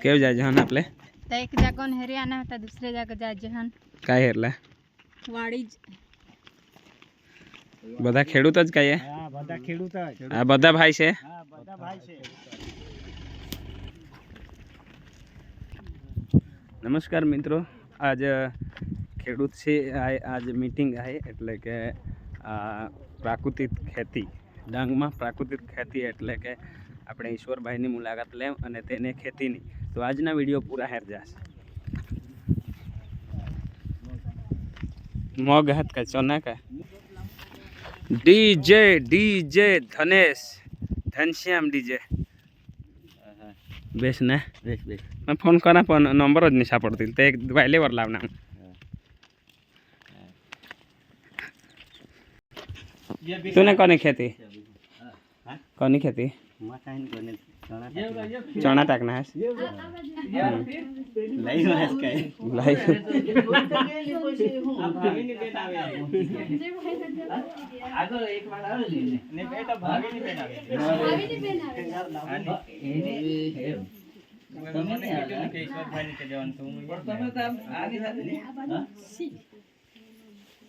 કેવ જાય જહન આપણે તો એક જાગો ને હરિયાના હતા દુસરે જાગો જાય જહન. કાય એટલે? વાડી જ. બધા ખેડૂત જ કાય હા બધા ખેડૂત જ. આ બધા ભાઈ છે? હા બધા ભાઈ છે. નમસ્કાર મિત્રો આજ ખેડૂત છે આજ મીટિંગ આય એટલે કે પ્રાકૃતિક ખેતી. ડાંગમાં પ્રાકૃતિક ખેતી એટલે કે આપણે ઈશ્વરભાઈની મુલાકાત લેમ અને તેને ખેતીની. તો આજના વીડિયો પૂરા હેર જશે મોગ હાથ કે ચોના કા? DJ DJ Dhanesh. Dhanshyam DJ. બેસ ને. બેસ બેસ. મેં ફોન કરા પણ નંબર જ નહીં સાંપડતી તે એક વાયલે વાર લાવના ને કોની ખેતી? કોની ખેતી? ચણા આવેલી ને ને બેટા ભાગીની બેન આવેલી તમે નહીં આવ્યા? પણ તમે તો આમ આની સાથે નહીં. હા?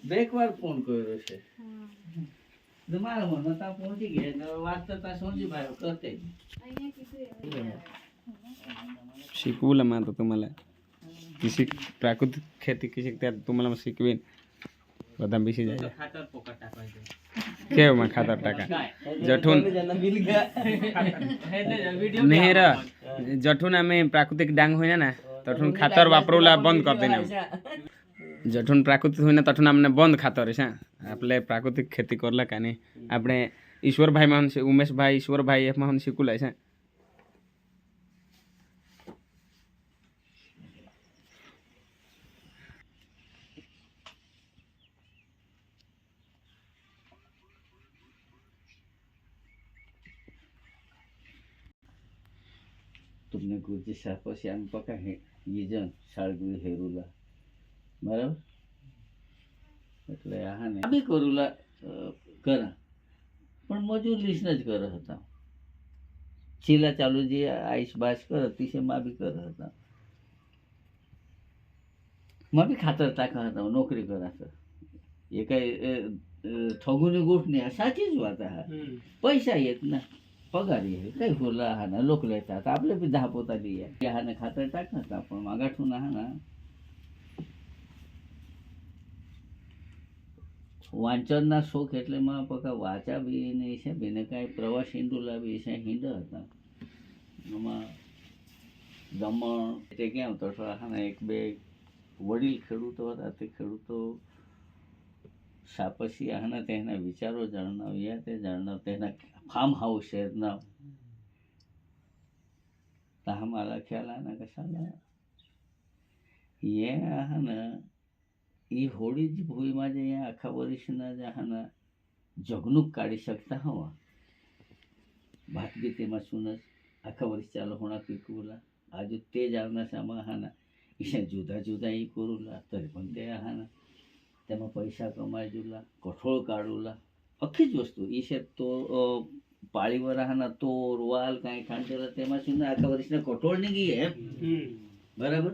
બે વાર ફોન કર્યો છે. તમારા મનમાં તા પહોંચી ગયા વાત તો તા સોનજીભાઈ કરતે શીખવું લમાં તો તમારે કૃષિ પ્રાકૃતિક ખેતી કૃષિ ત્યાં તમારે શીખવીને બધા બેસી જાય. કેવમાં ખાતર ટાકા જઠુન. નહેર જઠુન અમે પ્રાકૃતિક ડાંગ હોય ને તઠુન ખાતર વાપરવું બંધ કરી દઈને तठून खातर वापरूला बंद करते ना जठून प्राकृतिक होईना तठून आमने बंद खातर છે आपले प्राकृतिक खेती करला का नाही આપણે ઈશ્વરભાઈ માં ઉમેશભાઈ ઈશ્વરભાઈ એમાં શીખુલાય છે तुमने गुरुजी પછી આમ પકા હે યજન શાળગુરી હેરુલા બરાબર એટલે આ ને બી કરુલા કરા પણ મજૂર લીસ જ કરે હતા છેલ્લા ચાલુ જે આઈસ બાસ કરે તીસે માં બી કરે હતા માં બી ખાતર તાકા હતા નોકરી કરા હતા એ કઈ ઠગુની ગોઠ નહીં આ સાચી જ વાત હા પૈસા येत ना पगार ये काही फुलं हा ना लोक येतात आपले बी दहा पोता लिया हा ना खातर टाकणार आपण मागाठून हा ना વાંચનના શોખ એટલે માં પકા બી નહીં છે. બેને કાંઈ પ્રવાસ હિન્દુલા બી છે, હિન્દ હતા. એમાં દમણ એટલે કેમ તો હા એક બે વડીલ ખેડૂતો હતા. તે ખેડૂતો સાપસી આના તેના વિચારો જણાવ્યા તે જણાવ તેના ફાર્મ હાઉસ શહેરના તાહ મારા ખ્યાલ આના કશાલા. એ આહના એ હોળી જ ભૂલમાં જ અહીંયા આખા વર્ષના જહાના જગનુક કાઢી શકતા હોવા? ભાતગી તેમાં સુનસ આખા વર્ષ ચાલો હોણા પીકુલા આજુ તે જ આવના સામા હાના. એ જુદા જુદા એ કોરુલા તરપણ તે હાના. તેમાં પૈસા કમાઈ જુલા કઠોળ કાઢુલા. આખી જ વસ્તુ. એ છે તો પાળી વરાહના તોર વાલ કાંઈ ખાંડેલા તેમાં શું આખા વર્ષના કઠોળ નીકળી એમ? બરાબર?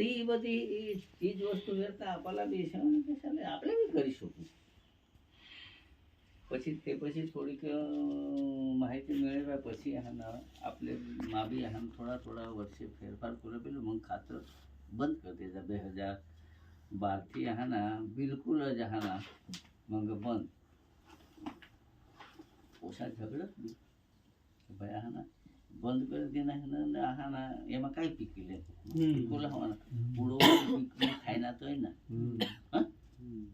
તો એ બધી ઈ- ઈ જ વસ્તુ વેરતા આપેલા બી છે અને કે ચાલે આપણે બી કરી શકું પછી તે પછી થોડીક અ, માહિતી મેળવ્યા પછી આના આપણે માં બી આના થોડા થોડા વર્ષે ફેરફાર કર્યો પેલું મગ ખાતર બંધ કરી દીધા બે હજાર બારથી આના બિલકુલ જ આના મગ બંધ ઓછા ઝઘડા જ નહીં. કે ભાઈ આના બંધ કરી દીધા ને આહાના એમાં કઈ પીકી લે કોલા હોવાના પૂડો પીકું ખાઈ ના તોય ના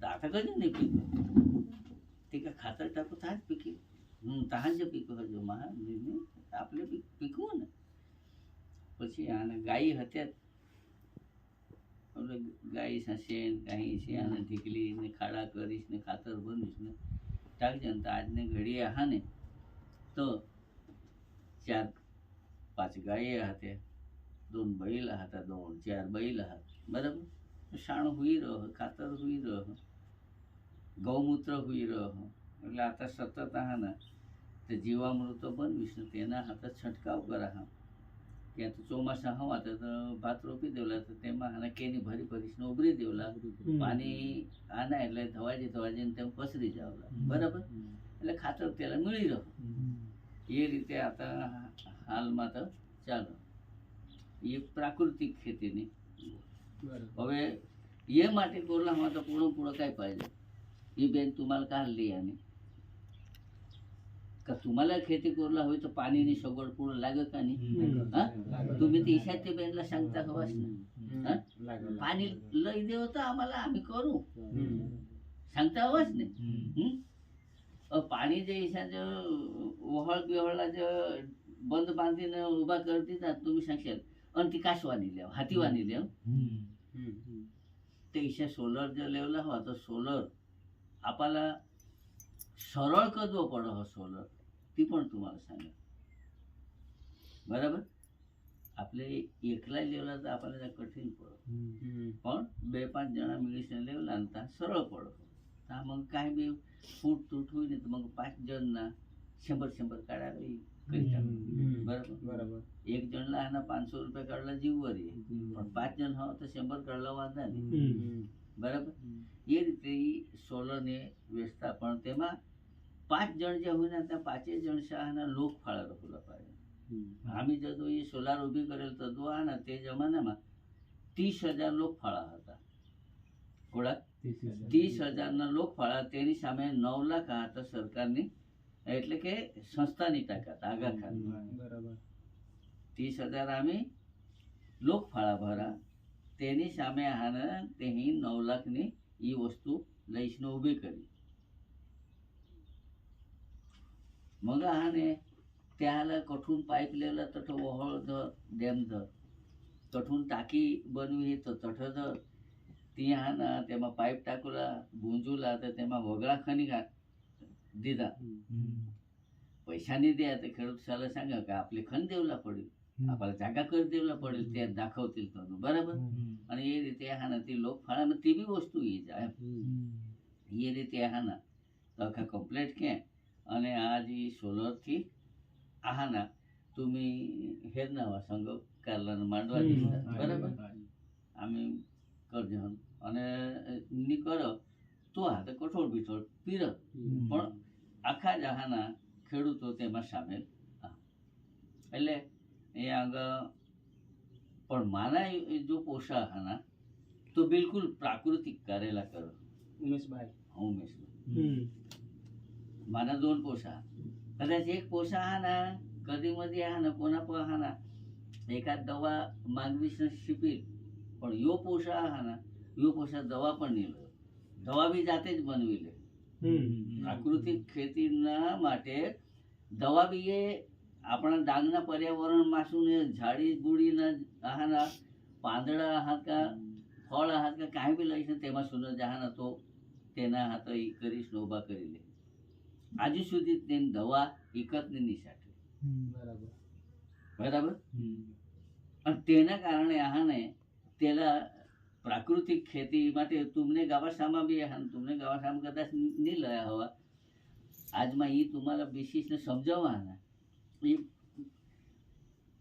તાતા કહે નહીં પીકું તે કાંઈ ખાતર ટાકો થાય પીકી હું તાજ જ પીકો હજો મહા આપણે પીકવું ને પછી આને ગાય હત્યા આપણે ગાય સાસે ગાય છે આને ઢીકલી ને ખાડા કરીશ ને ખાતર બનીશ ને ટાકજે ને તો આજને ઘડીએ હા ને તો ચાર પાંચ ગાયે હતી દોન બૈલા હતા દોન ચાર બૈલા હતા બરાબર? શાણ હુઈ રહ્યો ખાતર હુઈ રહ્યો ગૌમૂત્ર હુઈ રહ્યો એટલે આતા સતત આના તે જીવામૃતો બનવીશ ને તેના હાથે છંટકાવ કરા હા ત્યાં તો ચોમાસા હવા તો ભાત રોપી દેવલા તો તેમાં આને કેની ભરી ભરીશ ને ઉભરી દેવલા. પાણી આના એટલે ધવાજી ધવાજીને તેમ પસરી જાવલા. બરાબર? એટલે ખાતર પેલા મળી રહ ये रीते आता हाल मात्र चालो. ये प्राकृतिक खेती नहीं. अबे ये माटी कोला हम तो पूरों पूरा कहीं पाए ये बेन तुम्हाल का हल लिया का तुम्हाला खेती कोला हुई तो पानी नहीं सगड़ पूरा लागे का नहीं? हाँ? तुम्हें तो इशारे ते बेन ला संगता ना पानी लई देव होता हमाला हमी करूं. संगता हो बस पाणी जे ईशा जे ओहळ बिहळला जे बंद बांधीन उभा करते तुम्ही सांगशाल. आणि ती काशवानी लिहा हातीवानी लिहा. ते ईशा सोलर जे लेवला हवा तर सोलर आपल्याला सरळ कदव पड हो सोलर ती पण तुम्हाला सांगा बरोबर? आपले एकला लेवला तर आपल्याला कठीण पड पण बे पाच जणा मिळीस लेवला आणि सरळ पड मग काय बी ફૂટ તૂટવું ને તો મગ પાંચ જણના શંબર શંભર કાઢા લઈ બરાબર? બરાબર. એક જણના આના પાંચસો રૂપિયા કાઢલા જીવવા રહીએ પણ પાંચ જણ હોવ તો શંભર કાઢલા વાંધા નહીં. બરાબર? એ રીતે સોલરને વેચતા પણ તેમાં પાંચ જણ જે હોય ને ત્યાં પાંચે જણ શાહના લોક ફાળા રખુલા પાડે આમી જતો એ સોલાર ઊભી કરેલ તો આના તે જમાનામાં ત્રીસ હજાર લોક ફાળા હતા. થોડા ત્રીસ હજારના લોક ફાળા તેની સામે નવ લાખ હતા સરકારની એટલે કે સંસ્થાની તાકાત આગા ખાન ત્રીસ હજાર આમી લોક ફાળા ભરા તેની સામે હાના તેની નવ લાખની એ વસ્તુ લઈશને ઊભી કરી मग हाने त्याला कठून पाईप लेवला तठ वहळ धर डॅम धर कठून टाकी बनवी तर तठ धर ત્યાં ના તેમાં પાઇપ ટાકુલા ગુંજુલા તો તેમાં વગળા ખની દીધા पैशाने द्या ते खेडूत शाला सांगा का आपले खण देवला पडेल आपल्याला जागा कर देवला पडेल त्या दाखवतील तो बरोबर અને એ રીતે હા તે લોક ફાળામાં તે બી વસ્તુ એ જાય એ રીતે હા ના તો આખા કમ્પ્લેટ કે અને આ જે સોલરથી આહાના तुम्ही हेरनावा संघ कारला માંડવા દીધા બરાબર આમે કરજે અને ની કર તો હાથે કઠોળ પીઠોળ પીર. પણ આખા જહાના ખેડૂતો તેમાં સામેલ એટલે એ આગળ પણ માના જો પોષાહાના તો બિલકુલ પ્રાકૃતિક કરેલા કરો. ઉમેશભાઈ. હા ઉમેશભાઈ. માના દોન પોષા. કદાચ એક પોષાહાના કદી મધી આહાના કોના પોહાના એકાદ દવા માગવીશ શિબિર પણ યો પોષા યો પોષા દવા પણ નહીં લો. દવા બી જાતે જ બનવી લે. પ્રાકૃતિક ખેતીના માટે દવા બી એ આપણા ડાંગના પર્યાવરણ માસુને ઝાડી ગુડીના આહાના પાંદડા હાથકા ફળ હાથકા કાંઈ બી લઈશ ને તેમાં સુંદર જહાન હતો તેના હાથો એ કરી શોભા કરી લે. આજુ સુધી તેની દવા એકતની નિશાટે બરાબર. બરાબર? અને તેના કારણે આહાને તેના પ્રાકૃતિક ખેતી માટે તુમને ગાવાસામાં બી તુમને ગાવાસામાં કદાચ નહીં લયા હોવા. આજમાં એ તમારા બેસીસને સમજાવવાના. એ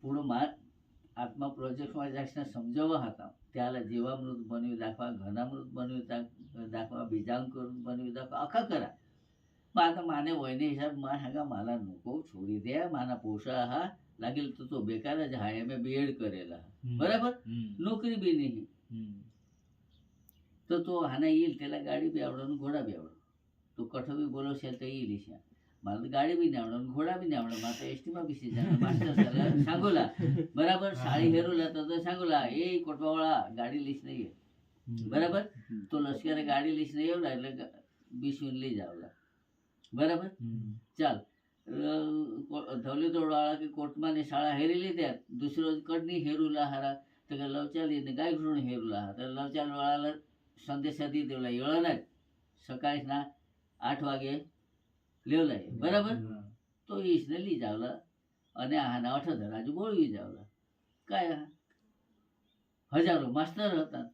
પૂરો માર આત્મા પ્રોજેક્ટમાં જાશને સમજાવવા હતા. ત્યારે જીવામૃત બન્યું, દાખવા ઘનામૃત બન્યું દાખવા બીજાંકૃત બન્યું, દાખવા આખા કરા માતા માને વયને હિસાબમાં હાગા માલા લોકો છોડી દે, માના પોષા હા. લાગેલ તો તો બેકાર જ હા એમ બીએડ કરેલા. બરાબર? નોકરી બી નહીં. તો તો આના ઈલ પેલા ગાડી બી આવડવાનું ઘોડા બી આવડે. તો કઠો બી બોલો છે તો ઈલ છે. મારે તો ગાડી બી નહીં આવડે ઘોડા બી નહીં આવડે. મારે તો એસટીમાં બી સીધા સાંગોલા. બરાબર? સાડી હેરોલા તો સાંગોલા. એ કોટવાવાળા ગાડી લીસ નહીં બરાબર? તો લશ્કરે ગાડી લીસ નહીં આવડે એટલે બીસું લઈ જ આવલા બરાબર ચાલ. ધવલી દોડવાળા કે કોર્ટમાં ની શાળા હેરી લીધ્યા दुसरं कडनी हेरूला हारा तर लवचाली गाय घेऊन हेरूला हा तर लवचाल वाळाला संदेशा दी देवला येळणार सकाळी ना આઠ વાગે લેવલાય બરાબર તો ઈસને લઈ જાવલા અને આના અઠધર આજુ બોળવી જાવલા કાંઈ હજારો માસ્તર હતા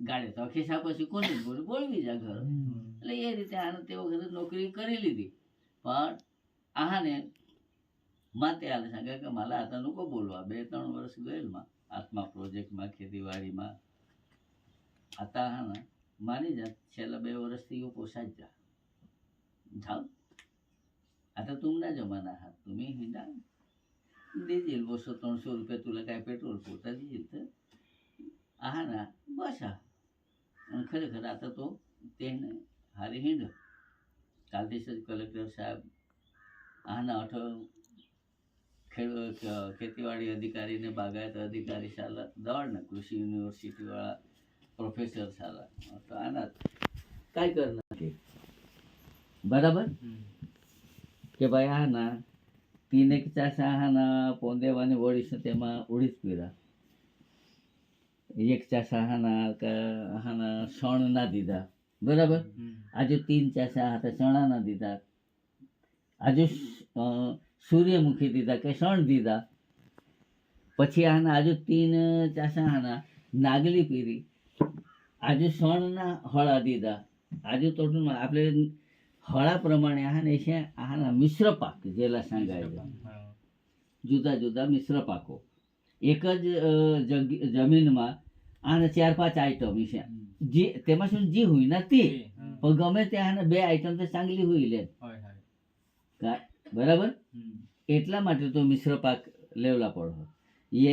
ગાડે તો ખિસ્સા પછી કોને બોલી બોળવી જા ઘર એટલે એ રીતે આને તે વખતે નોકરી કરી લીધી પણ आहाने माते आले सांगा की मला आता नको बोलवा બે ત્રણ વર્ષ ગયેલમાં આત્મા પ્રોજેક્ટમાં ખેતીવાડીમાં आता हा ना માની જા છેલ્લા બે વર્ષથી એવું પોસાય જ જા જાઓ आता तुमना जमाना आहात तुम्ही हिंडा देतील बसो ત્રણસો રૂપિયા तुला काय पेट्रोल पोटा देईल तर आहा ना बसा અને ખરેખર આ તો તેને હારે હિંડ કાલ દિવસે જ કલેક્ટર સાહેબ આના અઠવાડિયું ખેતીવાડી અધિકારીને બાગાયત અધિકારી શાળા દળ ને કૃષિ યુનિવર્સિટીવાળા પ્રોફેસર શાળા તો આના કાંઈ કર નથી બરાબર? કે ભાઈ હા ના તીને ચાર સાહાના પોંદેવાની ઓળીશ તેમાં ઓળીશ પીરા. એક ચા સાહાના હાના શણ ના દીધા. બરાબર? આજે તીન ચા સાહા હતા ચણા ના દીધા. આજે સૂર્યમુખી દીધા કે શણ દીધા. પછી આના આજુ તીન ચાસા નાગલી પીરી. આજુ શણના હળા દીધા. આજુ તોટું આપણે હળા પ્રમાણે આને છે આના મિશ્ર પાક જેલા સાંગાય જુદા જુદા મિશ્ર પાકો. એક જ જમીનમાં આને ચાર પાંચ આઈટમ છે. જે તેમાં શું જી હોય નથી પણ ગમે તે આને બે આઈટમ તો ચાંગલી હોય લે. બરાબર? એટલા માટે તો મિશ્ર પાક લેવલા પડો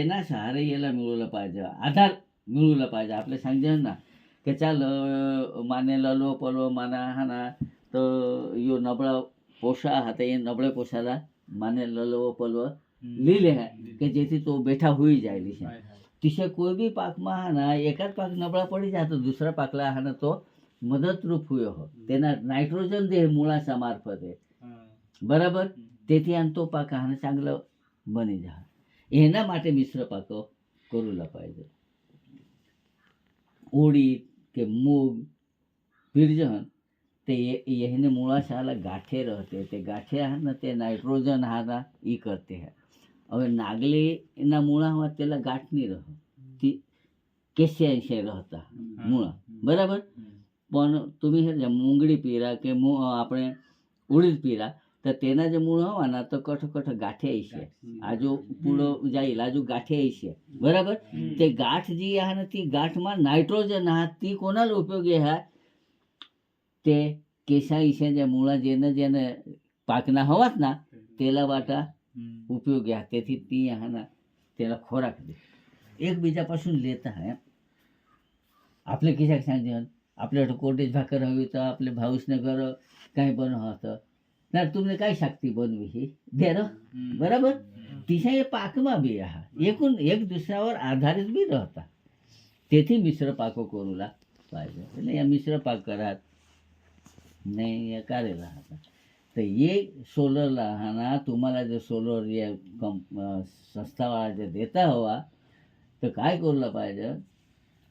એના સહારે એલા મેળવલા પાજે. આધાર મેળવલા પાજે. આપણે સમજે ના કે ચાલ માને લલો પલો માના હાના તો યો નબળા પોષા હતા એ નબળે પોષાલા માને લલો પલો લઈ લે કે જેથી તો બેઠા હોઈ જાય છે. તીસે કોઈ બી પાકમાં હાના એકાદ પાક નબળા પડી જાય તો દુસરા પાકલા હાના તો મદદરૂપ હોય તેના નાઇટ્રોજન દે મૂળાશા મારફતે બરાબર? તેથી આંતો પાક હાને ચાંગલો બની જાય એના માટે મિશ્ર પાકો કોરું લપાય છે. ઉડી કે મૂગ બીરજન તે એને મૂળાશાલા ગાંઠે રહેતે. તે ગાંઠે હાને તે નાઇટ્રોજન હારા એ કરતે હે. હવે નાગલીના મૂળામાં તેલા ગાંઠ નહીં રહે. કેસ્યાંશે રહેતા મૂળા બરાબર? પણ તમે છે મૂંગળી પીરા કે આપણે ઉડીદ પીરા तर तेना जे मुळं हवा ना तो कठ कठ गाठे आयशे आजू पुढं जाईल आजू गाठे आयशे बराबर ते गाठ जी आहा ना ती गाठમાં नायट्रोजन आहा ती कोणाला उपयोगी आहा ते केशा इशाच्या मुळा जेनं जेनं पाकना हवात ना તેલા વાટા ઉપયોગી આ તેથી તી આના તેલા ખોરાક દે એકબીજા પાસું લેતા એમ આપણે કિસાક સાંજે આપણે કોટેજ ભાકર હવી તો આપણે ભાઉસને કરો કાંઈ પણ હતો ना तुमने काय शक्ती बनवी ही? दे बरोबर? तिशा हे पाकमा बी आहात एकूण एक दुसऱ्यावर आधारित बी राहता. तेथे मिश्र पाक करूला पाहिजे. नाही या मिश्र पाक करात नाही या कारेला राहतात तर एक सोलर राहणार तुम्हाला जर सोलर या कंप संस्थावाला जर देता हवा तर काय करूला पाहिजे?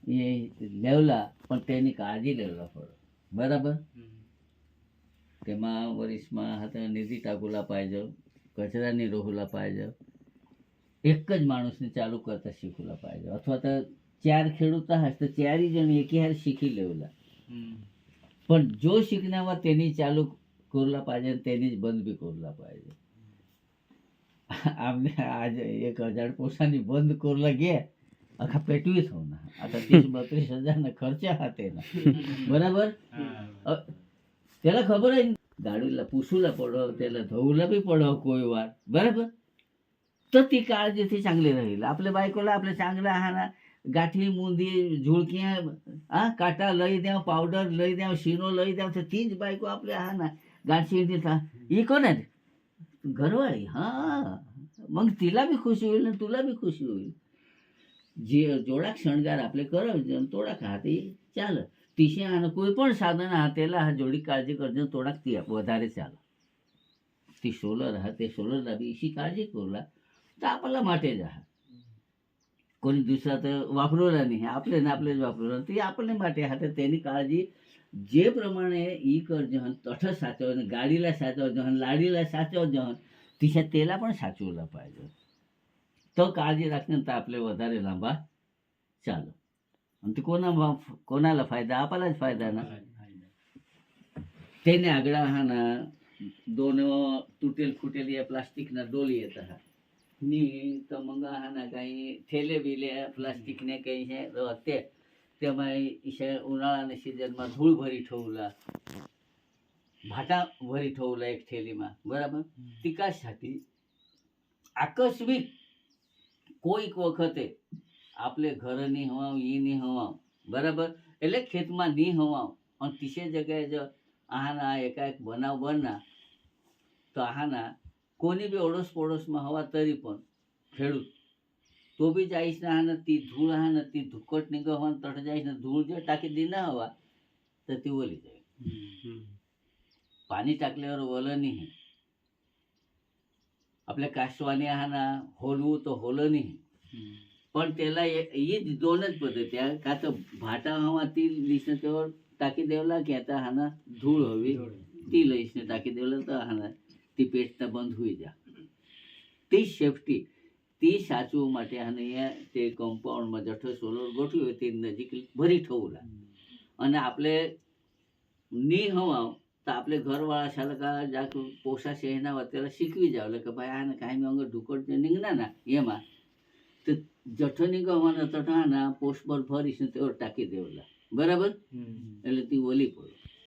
हे लेवला पण त्यांनी काळजी लेवला पडत बरोबर? તેમાં વરિષ્ઠમાં હતા નિધિ ટાગુલા પાયજવ ગજરાની રોહુલા પાયજવ એક જ માણસને ચાલુ કરતા શીખુલા પાયજવ અથવા તો ચાર ખેડૂતા હશે તો ચારેય જણ એકી હાર શીખી લેવલા પણ જો શીખનામાં તેની ચાલુ કોરલા પાયજે તેની જ બંધ બી કોરલા પાયજે આમને આજે એક હજાર પોસાની બંધ કોરલા ગયા આખા પેટવી થવાના આખા ત્રીસ બત્રીસ હજારના ખર્ચા હતા એના બરાબર પેલા ખબર જ गाडीला पुसूला पडव त्याला धवला बी पडावं कोयवार बरोबर? तर ती काळजी ती चांगली राहील. आपल्या बायकोला आपल्या चांगला आहारा गाठी मुंदी झुळक्या हा काटा लई द्या पावडर लई द्या शिनो लई द्या तर तीच बायको आपल्या आहाना गाठी ही कोण आहे? घरवाळी. हां. मग तिला बी खुशी होईल आणि तुला बी खुशी होईल. जे जोडा क्षणगार आपले करव तोडा खाते चालत तिशी अनुकूल पण साधन પણ સાધન हा હા काळजी કાળજી કરજો ती वधारे ચાલો ती सोलर હા ते सोलर લાવી इशी काळजी करूला तर आपला માટે જ कोणी दुसरा तर वापरवला नाही. आपले ना आपलेच वापरवला. ते आपले માટે हा तर त्यांनी काळजी जे प्रमाणे ઈ કરજો હન તઠ સાચવ ગાડીला સાચવજો हन लाडीला સાચવજો हन तिच्या तेला पण साचवलं पाहिजे. तो काळजी राखणं तर आपले वधारे लांबा. ચાલો आणि ते कोणा कोणाला फायदा? आपलाच फायदा ना? त्याने आगळा हा ना दोन तुटेल फुटेल या प्लास्टिक ना डोल येत हा. नी तर मग हा ना काही ठेले बिले प्लास्टिक ने काही हे ते उन्हाळा इशा उन्हाळाने सीजनमा धूळ भरी ठेवला. भाटा भरी ठेवला एक ठेलीमा. बराबर? तिकासाठी आकस्मिक कोईक वखते આપણે ઘર નહીં હવાવ એ નહીં હવાવ બરાબર? એટલે ખેતમાં નહીં હવાવ અને તીસે જગ્યાએ જો આહાના એકાએક બનાવ બના તો આહાના કોની બી ઓડોશ પડોશમાં હવા તરી પણ ખેડૂત. તો બી જાઈશ ને આ નથી ધૂળ આ નથી ધુક્કટ નીકળવાનું તટ જાઈશ ને ધૂળ જો ટાંકી દી ના હવા તો તે ઓલી જાય. પાણી ટાકલે વલ નહીં આપણે કાસવાની આના હોલવું તો હોલ નહીં પણ પેલા એ જ દોન જ પોતે. ત્યાં કાં તો ભાટામાં તી લઈશને તો ટાંકી દેવલા કહેતા હાના ધૂળ હોવી તી લઈશને ટાંકી દેવલા તો હાના તી પેટતા બંધ હોઈ જા. તે સેફટી તે સાચવવા માટે અહીંયા તે કમ્પાઉન્ડમાં જઠ્ઠો સોલર ગોઠવ્યો તે નજીક ભરી થવું અને આપણે નહીં હવા તો આપણે ઘરવાળા સલકા જાક પોસા શહેરના અત્યારે શીખવી જાવ. એટલે કે ભાઈ આને કાંઈ અંગે ઢુકડ નીકળ્યા ના. એમાં તો જઠ્ઠો નીકળવાના તટાના પોસ્ટ પર ફરીશ ને તેઓ ટાંકી દેવલા. બરાબર? એટલે તે ઓલી પડે.